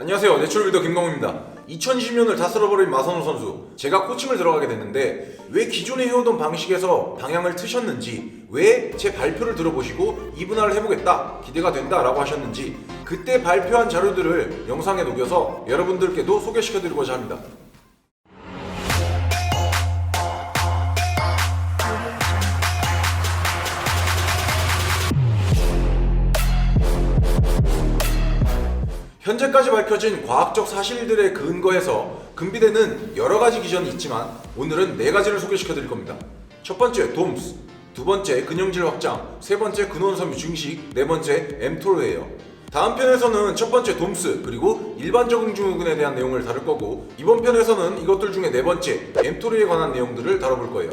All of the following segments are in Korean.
안녕하세요. 내추럴빌더 김광우입니다. 2020년을 다 쓸어버린 마선우 선수. 제가 코칭을 들어가게 됐는데 왜 기존에 해오던 방식에서 방향을 트셨는지 왜 제 발표를 들어보시고 이분할을 해보겠다 기대가 된다라고 하셨는지 그때 발표한 자료들을 영상에 녹여서 여러분들께도 소개시켜드리고자 합니다. 현재까지 밝혀진 과학적 사실들에 근거해서 금비대는 여러 가지 기전이 있지만 오늘은 네 가지를 소개시켜 드릴 겁니다. 첫 번째 돔스, 두 번째 근형질 확장, 세 번째 근원 섬유 증식, 네 번째 엠토르예요. 다음 편에서는 첫 번째 돔스 그리고 일반적인 증후군에 대한 내용을 다룰 거고 이번 편에서는 이것들 중에 네 번째 엠토르에 관한 내용들을 다뤄볼 거예요.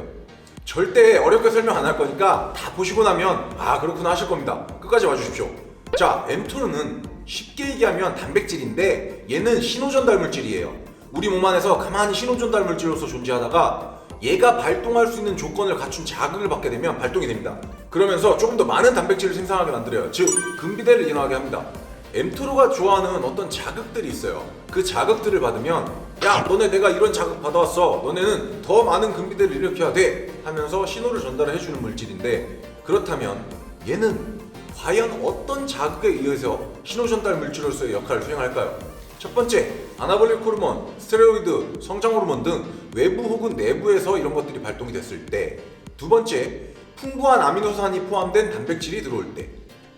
절대 어렵게 설명 안 할 거니까 다 보시고 나면 아 그렇구나 하실 겁니다. 끝까지 봐주십시오. 자, 엠토르는 쉽게 얘기하면 단백질인데 얘는 신호전달 물질이에요. 우리 몸 안에서 가만히 신호전달 물질로서 존재하다가 얘가 발동할 수 있는 조건을 갖춘 자극을 받게 되면 발동이 됩니다. 그러면서 조금 더 많은 단백질을 생산하게 만들어요. 즉, 근비대를 일어나게 합니다. 엠토르가 좋아하는 어떤 자극들이 있어요. 그 자극들을 받으면 야 너네 내가 이런 자극 받아왔어. 너네는 더 많은 근비대를 일으켜야 돼. 하면서 신호를 전달해 주는 물질인데 그렇다면 얘는 과연 어떤 자극에 의해서 신호 전달 물질로서의 역할을 수행할까요? 첫 번째, 아나볼릭 호르몬, 스테로이드, 성장 호르몬 등 외부 혹은 내부에서 이런 것들이 발동이 됐을 때. 두 번째, 풍부한 아미노산이 포함된 단백질이 들어올 때.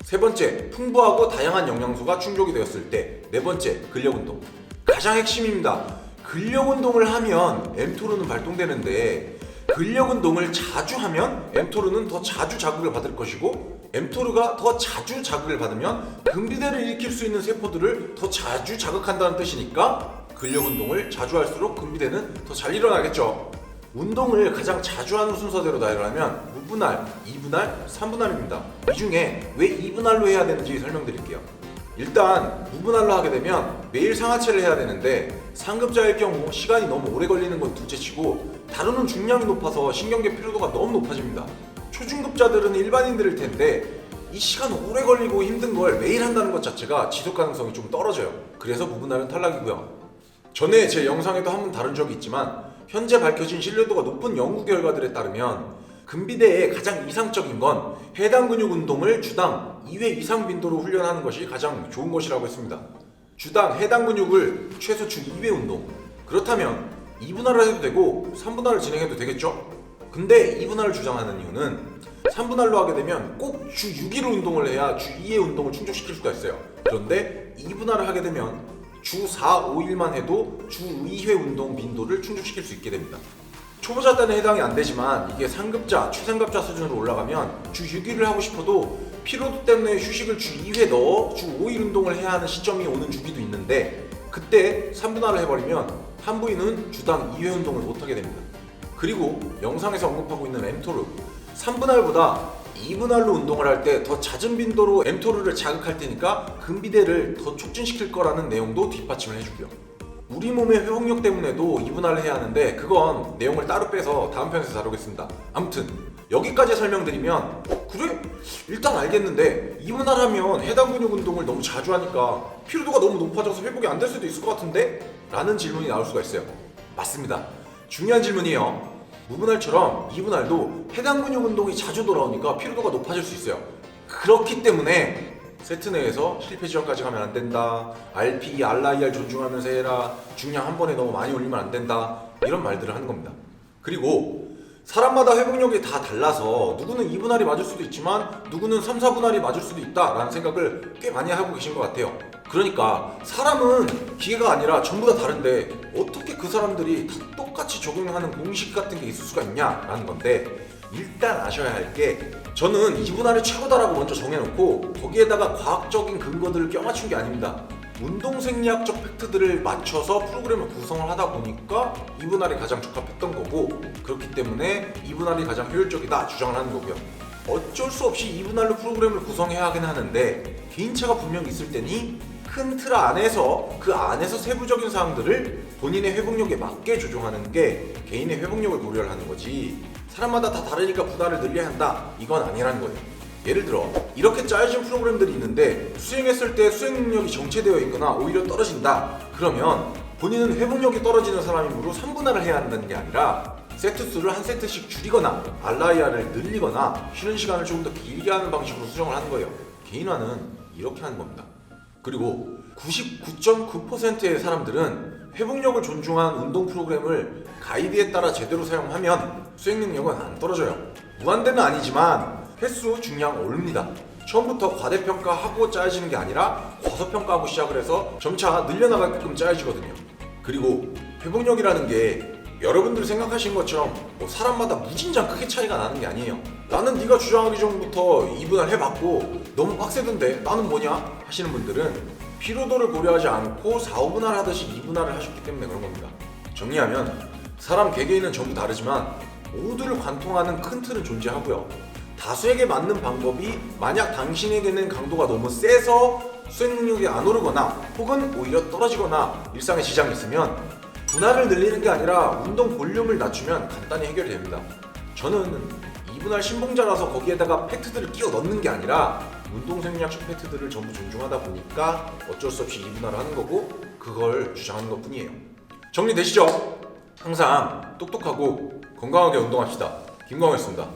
세 번째, 풍부하고 다양한 영양소가 충족이 되었을 때. 네 번째, 근력 운동. 가장 핵심입니다. 근력 운동을 하면 엠토르는 발동되는데 근력 운동을 자주 하면 엠토르는 더 자주 자극을 받을 것이고 엠토르가 더 자주 자극을 받으면 근비대를 일으킬 수 있는 세포들을 더 자주 자극한다는 뜻이니까 근력 운동을 자주 할수록 근비대는 더 잘 일어나겠죠. 운동을 가장 자주 하는 순서대로 나열하면 무분할, 2분할, 3분할입니다. 이 중에 왜 2분할로 해야 되는지 설명드릴게요. 일단 무분할로 하게 되면 매일 상하체를 해야 되는데 상급자일 경우 시간이 너무 오래 걸리는 건 둘째치고 다루는 중량이 높아서 신경계 피로도가 너무 높아집니다. 초중급자들은 일반인들일 텐데 이 시간 오래 걸리고 힘든 걸 매일 한다는 것 자체가 지속 가능성이 좀 떨어져요. 그래서 무분할은 탈락이고요. 전에 제 영상에도 한 번 다룬 적이 있지만 현재 밝혀진 신뢰도가 높은 연구 결과들에 따르면 근비대의 가장 이상적인 건 해당 근육 운동을 주당 2회 이상 빈도로 훈련하는 것이 가장 좋은 것이라고 했습니다. 주당 해당 근육을 최소 주 2회 운동. 그렇다면 2분할을 해도 되고 3분할을 진행해도 되겠죠? 근데 2분할을 주장하는 이유는 3분할로 하게 되면 꼭 주 6일 운동을 해야 주 2의 운동을 충족시킬 수가 있어요. 그런데 2분할을 하게 되면 주 4, 5일만 해도 주 2회 운동 빈도를 충족시킬 수 있게 됩니다. 초보자 때는 해당이 안 되지만 이게 상급자, 최상급자 수준으로 올라가면 주 6일을 하고 싶어도 피로도 때문에 휴식을 주 2회 넣어 주 5일 운동을 해야 하는 시점이 오는 주기도 있는데 그때 3분할을 해버리면 한 부위는 주당 2회 운동을 못하게 됩니다. 그리고 영상에서 언급하고 있는 엠토르 3분할보다 2분할로 운동을 할 때 더 잦은 빈도로 엠토르를 자극할 테니까 근비대를 더 촉진시킬 거라는 내용도 뒷받침을 해주고요. 우리 몸의 회복력 때문에도 2분할을 해야 하는데 그건 내용을 따로 빼서 다음 편에서 다루겠습니다. 아무튼 여기까지 설명드리면 그래? 일단 알겠는데 2분할 하면 해당 근육 운동을 너무 자주 하니까 피로도가 너무 높아져서 회복이 안 될 수도 있을 것 같은데? 라는 질문이 나올 수가 있어요. 맞습니다. 중요한 질문이에요. 무분할처럼 2분할도 해당 근육 운동이 자주 돌아오니까 피로도가 높아질 수 있어요. 그렇기 때문에 세트 내에서 실패 지원까지 가면 안 된다. RP, RIR 존중하면서 해라. 중량 한 번에 너무 많이 올리면 안 된다. 이런 말들을 하는 겁니다. 그리고 사람마다 회복력이 다 달라서 누구는 2분할이 맞을 수도 있지만 누구는 3, 4분할이 맞을 수도 있다라는 생각을 꽤 많이 하고 계신 것 같아요. 그러니까 사람은 기계가 아니라 전부 다 다른데 어떻게 그 사람들이 다 똑같이 적용하는 공식 같은 게 있을 수가 있냐라는 건데 일단 아셔야 할 게 저는 2분할이 최고다라고 먼저 정해놓고 거기에다가 과학적인 근거들을 껴맞춘 게 아닙니다. 운동 생리학적 팩트들을 맞춰서 프로그램을 구성을 하다 보니까 2분할이 가장 적합했던 거고 그렇기 때문에 2분할이 가장 효율적이다 주장을 하는 거고요. 어쩔 수 없이 2분할로 프로그램을 구성해야 하긴 하는데 개인차가 분명히 있을 테니 큰 틀 안에서 그 안에서 세부적인 사항들을 본인의 회복력에 맞게 조정하는 게 개인의 회복력을 고려를 하는 거지 사람마다 다 다르니까 분할을 늘려야 한다 이건 아니라는 거예요 예를 들어 이렇게 짜여진 프로그램들이 있는데 수행했을 때 수행 능력이 정체되어 있거나 오히려 떨어진다. 그러면 본인은 회복력이 떨어지는 사람이므로 3분할을 해야 한다는 게 아니라 세트 수를 한 세트씩 줄이거나 알라이아를 늘리거나 쉬는 시간을 조금 더 길게 하는 방식으로 수정을 하는 거예요. 개인화는 이렇게 하는 겁니다. 그리고 99.9%의 사람들은 회복력을 존중한 운동 프로그램을 가이드에 따라 제대로 사용하면 수행 능력은 안 떨어져요. 무한대는 아니지만 횟수, 중량 오릅니다. 처음부터 과대평가하고 짜여지는 게 아니라 과소평가하고 시작을 해서 점차 늘려나가게끔 짜여지거든요. 그리고 회복력이라는 게 여러분들이 생각하신 것처럼 뭐 사람마다 무진장 크게 차이가 나는 게 아니에요. 나는 네가 주장하기 전부터 2분할 해봤고 너무 빡세던데 나는 뭐냐 하시는 분들은 피로도를 고려하지 않고 4, 5분할 하듯이 2분할을 하셨기 때문에 그런 겁니다. 정리하면 사람 개개인은 전부 다르지만 모두를 관통하는 큰 틀은 존재하고요. 다수에게 맞는 방법이 만약 당신에게는 강도가 너무 세서 수행 능력이 안 오르거나 혹은 오히려 떨어지거나 일상에 지장이 있으면 분할을 늘리는 게 아니라 운동 볼륨을 낮추면 간단히 해결이 됩니다. 저는 2분할 신봉자라서 거기에다가 팩트들을 끼워 넣는 게 아니라 운동 생리학적 팩트들을 전부 존중하다 보니까 어쩔 수 없이 2분할을 하는 거고 그걸 주장하는 것 뿐이에요. 정리되시죠? 항상 똑똑하고 건강하게 운동합시다. 김광호였습니다.